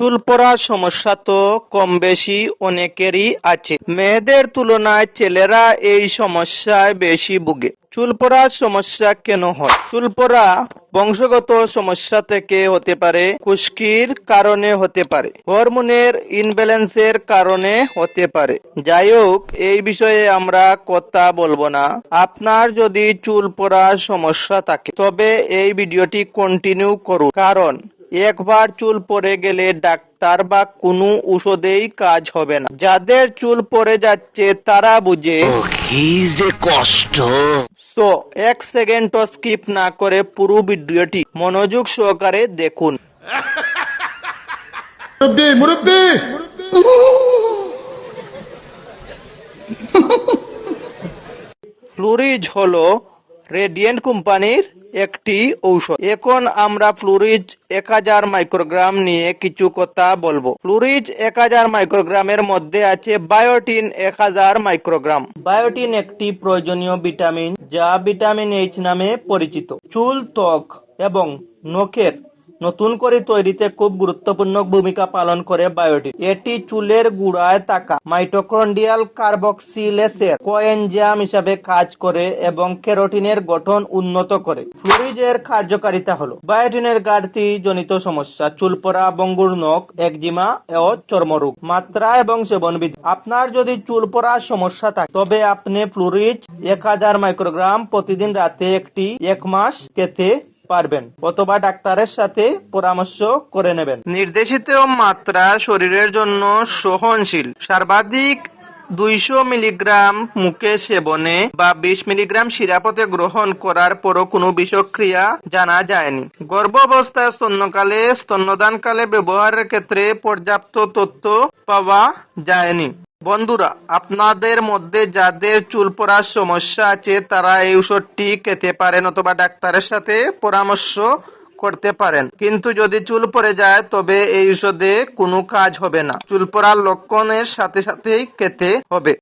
চুল পড়ার সমস্যা তো কম বেশি অনেকেরই আছে। মেয়েদের তুলনায় ছেলেরা এই সমস্যায় বেশি ভুগে। চুল পড়ার সমস্যা কেন হয়? চুল পড়া বংশগত সমস্যা থেকে হতে পারে, খুশকির কারণে হতে পারে, হরমোনের ইনব্যালেন্সের কারণে হতে পারে। যাই হোক, এই বিষয়ে আমরা কথা বলব না। আপনার যদি চুল পড়ার সমস্যা থাকে, তবে এই ভিডিওটি কন্টিনিউ করুন। কারণ একবার চুল পড়ে গেলে ডাক্তার বা কোনো ঔষধেই কাজ হবে না। যাদের চুল পড়ে যাচ্ছে তারা বুঝে। কি যে কষ্ট। সো এক সেকেন্ডও স্কিপ না করে পুরো ভিডিওটি মনোযোগ সহকারে দেখুন। ফ্লুরিজ হলো রেডিয়েন্ট কোম্পানির একটি ঔষধ। এখন আমরা ফ্লুরিজ এক হাজার মাইক্রোগ্রাম নিয়ে কিছু কথা বলব। ফ্লুরিজ এক হাজার মাইক্রোগ্রামের মধ্যে আছে বায়োটিন এক হাজার মাইক্রোগ্রাম বায়োটিন একটি প্রয়োজনীয় ভিটামিন যা ভিটামিন এইচ নামে পরিচিত। চুল, ত্বক এবং নখের নতুন করে তৈরিতে খুব গুরুত্বপূর্ণ ভূমিকা পালন করে বায়োটিন এটি চুলের গুড়ায় থাকা মাইটোকন্ড্রিয়াল কার্বক্সিলেসের কোএনজাম হিসাবে কাজ করে এবং কেরোটিনের গঠন উন্নত করে। ফ্লুরিজের কার্যকারিতা হলো বায়োটিনের ঘাটতি জনিত সমস্যা, চুল পড়া, বঙ্গুর নখ, একজিমা ও চর্মরোগ। মাত্রা এবং সেবনবিধি। আপনার যদি চুল পড়ার সমস্যা থাকে, তবে আপনি ফ্লুরিজ এক হাজার মাইক্রোগ্রাম প্রতিদিন রাতে একটি এক মাস খেতে পারবেন, অথবা ডাক্তারের সাথে পরামর্শ করে নেবেন। নির্দেশিত মাত্রা শরীরের জন্য সহনশীল। সর্বাধিক দুইশো মিলিগ্রাম মুখে সেবনে বা বিশ মিলিগ্রাম শিরাপথে গ্রহণ করার পরও কোনো বিষক্রিয়া জানা যায়নি। গর্ভাবস্থায় স্তন্যকালে, স্তন্যদানকালে ব্যবহারের ক্ষেত্রে পর্যাপ্ত তথ্য পাওয়া যায়নি। বন্ধুরা, আপনাদের মধ্যে যাদের চুল পড়ার সমস্যা আছে, তারা এই ঔষধটি খেতে পারেন অথবা ডাক্তারের সাথে পরামর্শ করতে পারেন। কিন্তু যদি চুল পড়ে যায়, তবে এই ঔষধে কোনো কাজ হবে না। চুল পড়ার লক্ষণের সাথে সাথেই খেতে হবে।